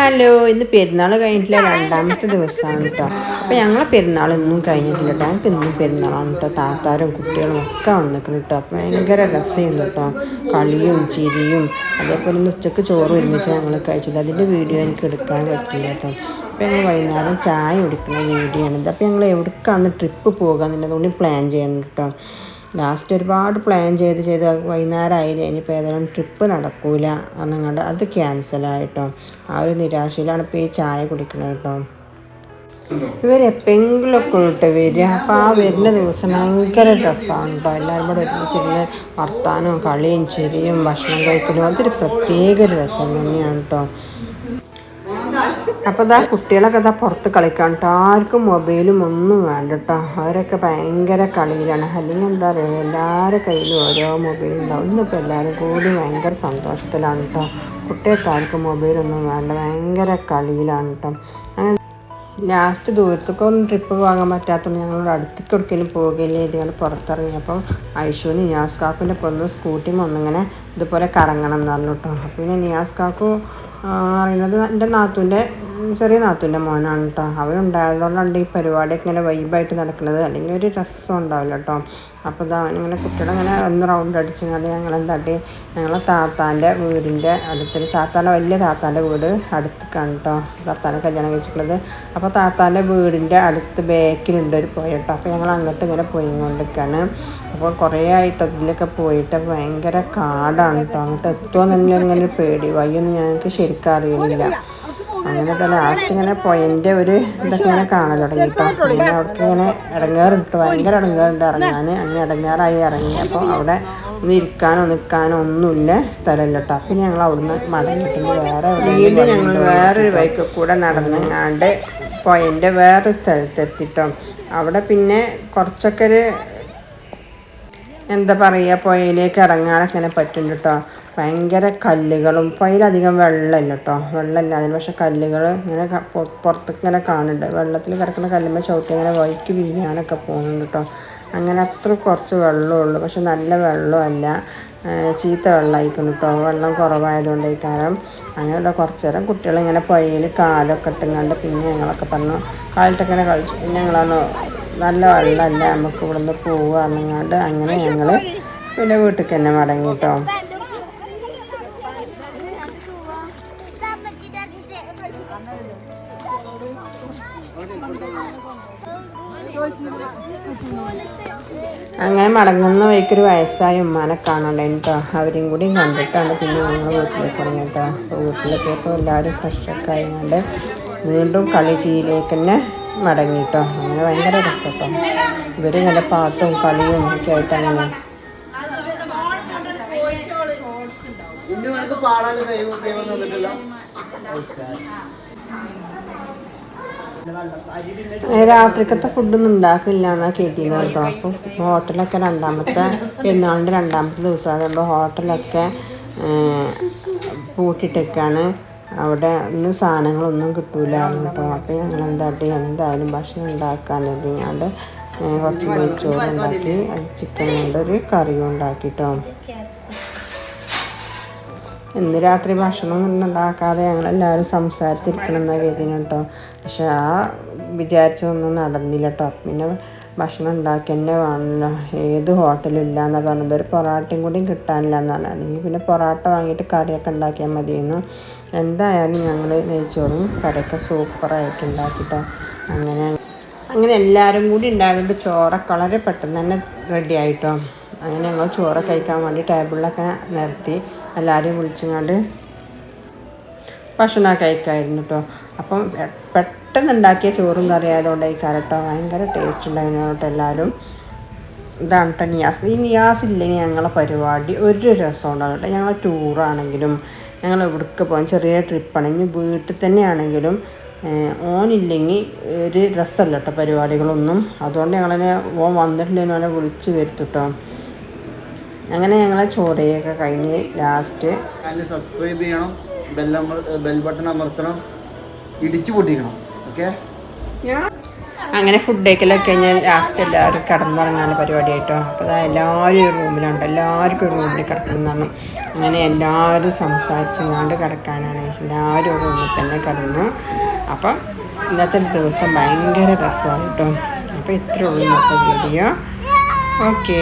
Hello ഇന്ന് പെരുന്നാൾ കഴിഞ്ഞിട്ടില്ല. രണ്ടാമത്തെ ദിവസമാണ് കേട്ടോ അപ്പോൾ ഞങ്ങളെ പെരുന്നാൾ ഇന്നും കഴിഞ്ഞിട്ടില്ല കേട്ടോ ഞങ്ങൾക്ക് ഇന്നും പെരുന്നാളാണ് കേട്ടോ താത്താരും കുട്ടികളും ഒക്കെ വന്നിട്ടുണ്ട് കേട്ടോ അപ്പോൾ ഭയങ്കര രസമായിരുന്നു കേട്ടോ കളിയും ചിരിയും അതേപോലെ ഇന്ന് ഉച്ചയ്ക്ക് ചോറ് ഒരുമിച്ച് ഞങ്ങൾ കഴിച്ചത് അതിന്റെ വീഡിയോ എനിക്ക് എടുക്കാൻ പറ്റില്ല കേട്ടോ അപ്പോൾ ഞങ്ങൾ വൈകുന്നേരം ചായ കുടിക്കുന്ന വീഡിയോ ആണിത് അപ്പോൾ ഞങ്ങൾ എവിടേക്കാണ് ട്രിപ്പ് പോകുക എന്നുള്ളതുകൊണ്ട് പ്ലാൻ ചെയ്യണം കേട്ടോ ലാസ്റ്റ് ഒരുപാട് പ്ലാൻ ചെയ്ത് ചെയ്ത് വൈകുന്നേരം ആയില്ല ഇനിയിപ്പോൾ ഏതായാലും ട്രിപ്പ് നടക്കൂല. എന്നങ്ങാണ്ട് അത് ക്യാൻസലായിട്ടോ ആ ഒരു നിരാശയിലാണ് ഇപ്പോൾ ഈ ചായ കുടിക്കുന്നത് കേട്ടോ. ഇവരെപ്പെങ്കിലൊക്കെ ഇട്ട് വരിക. അപ്പോൾ ആ വരുന്ന ദിവസം ഭയങ്കര രസമാണ് കേട്ടോ. എല്ലാവരും കൂടെ ഒരുമിച്ചിരുന്ന് വർത്താനവും കളിയും ചിരിയും ഭക്ഷണം കഴിക്കലും അതൊരു പ്രത്യേക രസം തന്നെയാണ് കേട്ടോ. അപ്പോൾ ഇതാ കുട്ടികളൊക്കെ ഇതാ പുറത്ത് കളിക്കാൻ കേട്ടോ ആർക്കും മൊബൈലും ഒന്നും വേണ്ട കേട്ടോ അവരൊക്കെ ഭയങ്കര കളിയിലാണ്. അല്ലെങ്കിൽ എന്താ പറയുക എല്ലാവരുടെ കയ്യിലും ഓരോ മൊബൈൽ ഉണ്ടാവും. ഇന്നിപ്പോൾ എല്ലാവരും കൂടി ഭയങ്കര സന്തോഷത്തിലാണ് കേട്ടോ കുട്ടികൾക്ക് ആർക്കും മൊബൈലൊന്നും വേണ്ട. ഭയങ്കര കളിയിലാണ് കേട്ടോ അങ്ങനെ ലാസ്റ്റ് ദൂരത്തൊക്കെ ഒന്നും ട്രിപ്പ് പോകാൻ പറ്റാത്തതുകൊണ്ട് ഞങ്ങൾ അടുത്തേക്ക് ഒടുക്കലും ഇത് ഞങ്ങൾ അപ്പം ഐശുവിന് നിയാസ് കാക്കുവിന്റെ പൊന്ന് സ്കൂട്ടി ഒന്നിങ്ങനെ ഇതുപോലെ കറങ്ങണം എന്ന് പറഞ്ഞു കേട്ടോ അപ്പോൾ പിന്നെ നിയാസ് കാക്കു പറയുന്നത് എന്റെ നാത്തൂന്റെ ചെറിയ നാത്തൂന്റെ മോനാണ് കേട്ടോ അവനുണ്ടായതുകൊണ്ടാണ് ഈ പരിപാടിയൊക്കെ ഇങ്ങനെ വൈബായിട്ട് നടക്കുന്നത്. അല്ലെങ്കിൽ ഒരു രസം ഉണ്ടാവില്ല കേട്ടോ അപ്പോൾ ഇതാ അവനിങ്ങനെ കുട്ടികളങ്ങനെ ഒന്ന് റൗണ്ട് അടിച്ചങ്ങാണ്ട് ഞങ്ങൾ എന്താട്ടി ഞങ്ങളെ താത്താന്റെ വീടിന്റെ അടുത്തൊരു താത്താന്റെ വലിയ താത്താന്റെ വീട് അടുത്തേക്കാണ് കേട്ടോ താത്താനെ കല്യാണം കഴിച്ചിട്ടുള്ളത്. അപ്പോൾ താത്താന്റെ വീടിന്റെ അടുത്ത് ബാക്കിലുണ്ട് ഒരു പോയ കേട്ടോ അപ്പോൾ ഞങ്ങൾ അങ്ങോട്ട് ഇങ്ങനെ പോയി കൊണ്ടിരിക്കുകയാണ് അപ്പോൾ കുറേ ആയിട്ട് അതിലൊക്കെ പോയിട്ട് ഭയങ്കര കാടാണ് കേട്ടോ അങ്ങോട്ട് എത്തുമോ തന്നെ ഇങ്ങനെ പേടി. വയ്യൊന്നും ഞങ്ങൾക്ക് ശരിക്കും അറിയുന്നില്ല അങ്ങനെ തന്നെ ലാസ്റ്റ് ഇങ്ങനെ പൊയന്റെ ഒരു ഇതൊക്കെ ഇങ്ങനെ കാണാൻ തുടങ്ങി അങ്ങനെ അവർക്ക് ഇങ്ങനെ ഇടങ്ങേറിട്ട് ഭയങ്കര ഇടങ്ങേറുണ്ട് ഇറങ്ങാൻ അങ്ങനെ ഇടങ്ങേറായി ഇറങ്ങി അപ്പോൾ അവിടെ ഒന്ന് ഇരിക്കാനോ നിൽക്കാനോ ഒന്നുമില്ല സ്ഥലമില്ല കേട്ടോ അപ്പം ഞങ്ങൾ അവിടുന്ന് മടങ്ങിയിട്ടുണ്ട് വേറെ വീണ്ടും ഞങ്ങൾ വേറൊരു ബൈക്ക് കൂടെ നടന്നങ്ങാണ്ട് പൊയന്റെ വേറെ സ്ഥലത്തെത്തിട്ടോ. അവിടെ പിന്നെ കുറച്ചൊക്കെ ഒരു എന്താ പറയുക പുഴയിലേക്ക് ഇറങ്ങാനൊക്കെ ഇങ്ങനെ പറ്റും കേട്ടോ ഭയങ്കര കല്ലുകളും പുഴയിലധികം വെള്ളമില്ല കേട്ടോ വെള്ളമില്ല. അതിന് പക്ഷേ കല്ലുകൾ ഇങ്ങനെ പുറത്തേക്ക് ഇങ്ങനെ കാണുന്നുണ്ട്. വെള്ളത്തിൽ കിടക്കുന്ന കല്ലുമ്പോൾ ചവിട്ടി ഇങ്ങനെ വഴിക്ക് വീഴാനൊക്കെ പോകുന്നുണ്ട് കേട്ടോ അങ്ങനെ അത്ര കുറച്ച് വെള്ളമുള്ളൂ. പക്ഷെ നല്ല വെള്ളമല്ല. ചീത്ത വെള്ളമായിരിക്കും കേട്ടോ വെള്ളം കുറവായതുകൊണ്ട് കാരണം കാരം അങ്ങനെ കുറച്ച് നേരം കുട്ടികളിങ്ങനെ പൊയ്യിൽ കാലൊക്കെ ഇട്ടുങ്ങാണ്ട് പിന്നെ ഞങ്ങളൊക്കെ പറഞ്ഞു കാലിട്ടൊക്കെ കളിച്ചു. പിന്നെ ഞങ്ങളാണ് നല്ല വെള്ളമല്ല. നമുക്ക് ഇവിടുന്ന് പോവുക പറഞ്ഞങ്ങാണ്ട് അങ്ങനെ ഞങ്ങൾ പിന്നെ വീട്ടിൽ തന്നെ മടങ്ങി കേട്ടോ അങ്ങനെ മടങ്ങുന്ന വഴിക്കൊരു വയസ്സായ ഉമ്മാനെ കാണണ്ടേ കേട്ടോ. അവരെയും കൂടി കണ്ടിട്ടാണ് പിന്നെ ഞങ്ങൾ വീട്ടിലേക്ക് ഇറങ്ങി കേട്ടോ. വീട്ടിലെത്തിയപ്പോൾ എല്ലാവരും ഫ്രഷൊക്കെ ആയതുകൊണ്ട് വീണ്ടും കളി ചെയ്യിലേക്ക് തന്നെ മടങ്ങി കേട്ടോ. അങ്ങനെ ഭയങ്കര രസം കേട്ടോ. ഇവർ നല്ല പാട്ടും കളിയും ഒക്കെ ആയിട്ട് അങ്ങനെ പാടാനും ദൈവം ദൈവം തന്നിട്ടില്ല. രാത്രിക്കത്തെ ഫുഡൊന്നും ഉണ്ടാക്കില്ല എന്നാ കേട്ടിരുന്നു കേട്ടോ. അപ്പം ഹോട്ടലൊക്കെ രണ്ടാമത്തെ പെരുന്നാളിന്റെ രണ്ടാമത്തെ ദിവസം അതുകൊണ്ട് ഹോട്ടലൊക്കെ പൂട്ടിട്ടൊക്കെയാണ് അവിടെ ഒന്നും സാധനങ്ങളൊന്നും കിട്ടൂല കേട്ടോ. അപ്പം ഞങ്ങൾ എന്താട്ടി എന്തായാലും ഭക്ഷണം ഉണ്ടാക്കാൻ എഴുതിയാണ്ട് കുറച്ച് നെയ്ച്ചോറ് ചിക്കൻ കൊണ്ടൊരു കറിയും ഉണ്ടാക്കി ഉണ്ടാക്കിട്ടോ. ഇന്ന് രാത്രി ഭക്ഷണം ഉണ്ടാക്കാതെ ഞങ്ങളെല്ലാവരും സംസാരിച്ചിരിക്കണം എന്ന രീതിയിൽ കേട്ടോ. പക്ഷെ ആ വിചാരിച്ചതൊന്നും നടന്നില്ല കേട്ടോ. പിന്നെ ഭക്ഷണം ഉണ്ടാക്കി തന്നെ വേണമല്ലോ. ഏത് ഹോട്ടലില്ല എന്നാണ് പറഞ്ഞത്. ഒരു പൊറാട്ടയും കൂടി കിട്ടാനില്ല എന്നാണ്. അല്ലെങ്കിൽ പിന്നെ പൊറാട്ട വാങ്ങിയിട്ട് കറിയൊക്കെ ഉണ്ടാക്കിയാൽ മതിയെന്നു. എന്തായാലും ഞങ്ങൾ നെയ്ച്ചോറും കറിയൊക്കെ സൂപ്പറായിട്ട് ഉണ്ടാക്കിട്ടോ അങ്ങനെ അങ്ങനെ എല്ലാവരും കൂടി ഉണ്ടാകുമ്പോൾ ചോറൊക്കെ വളരെ പെട്ടെന്ന് തന്നെ റെഡി ആയിട്ടോ അങ്ങനെ ഞങ്ങൾ ചോറ് കഴിക്കാൻ വേണ്ടി ടേബിളിലൊക്കെ നിരത്തി എല്ലാവരെയും വിളിച്ചുകൊണ്ട് ഭക്ഷണം കഴിക്കായിരുന്നു കേട്ടോ അപ്പം പെട്ടെന്ന് ഉണ്ടാക്കിയ ചോറും കറി ആയതുകൊണ്ട് കരട്ടോ ഭയങ്കര ടേസ്റ്റ് ഉണ്ടായിരുന്നു കേട്ടോ എല്ലാവരും ഇതാണ് കേട്ടോ നിയാസ്. ഈ നിയാസ് ഇല്ലെങ്കിൽ ഞങ്ങളെ പരിപാടി ഒരു രസം ഉണ്ടാകും കേട്ടോ ഞങ്ങൾ ടൂറാണെങ്കിലും ഞങ്ങൾ എവിടേക്ക് പോകാൻ ചെറിയ ട്രിപ്പാണെങ്കിൽ വീട്ടിൽ തന്നെയാണെങ്കിലും ഓനില്ലെങ്കിൽ ഒരു രസമല്ല കേട്ടോ പരിപാടികളൊന്നും. അതുകൊണ്ട് ഞങ്ങളെ ഓൻ വന്നിട്ടില്ലെങ്കിൽ അവനെ വിളിച്ച് വരുത്തുട്ടോ അങ്ങനെ ഞങ്ങൾ ചോറയൊക്കെ കഴിഞ്ഞ് ലാസ്റ്റ് സബ്സ്ക്രൈബ് ചെയ്യണം ബെൽ ബെൽ ബട്ടൺ അമർത്തണം ഇടിച്ചു പൊട്ടിക്കണം ഓക്കെ അങ്ങനെ ഫുഡ് കഴിക്കലൊക്കെ കഴിഞ്ഞാൽ ലാസ്റ്റ് എല്ലാവരും കിടന്നുറങ്ങാനുള്ള പരിപാടി ആയിട്ടോ അപ്പോൾ അതാ എല്ലാവരും ഒരു റൂമിലുണ്ട് എല്ലാവർക്കും ഒരു റൂമിൽ കിടക്കണം എന്ന് പറഞ്ഞു. അങ്ങനെ എല്ലാവരും സംസാരിച്ചുകൊണ്ട് കിടക്കാനാണ്. എല്ലാവരും ഒരു റൂമിൽ തന്നെ കിടന്നു. അപ്പം ഇന്നത്തെ ദിവസം ഭയങ്കര രസമാണ് കേട്ടോ അപ്പോൾ ഇത്രയേ ഉള്ളൂ ഇന്നത്തെ വീഡിയോ ഓക്കേ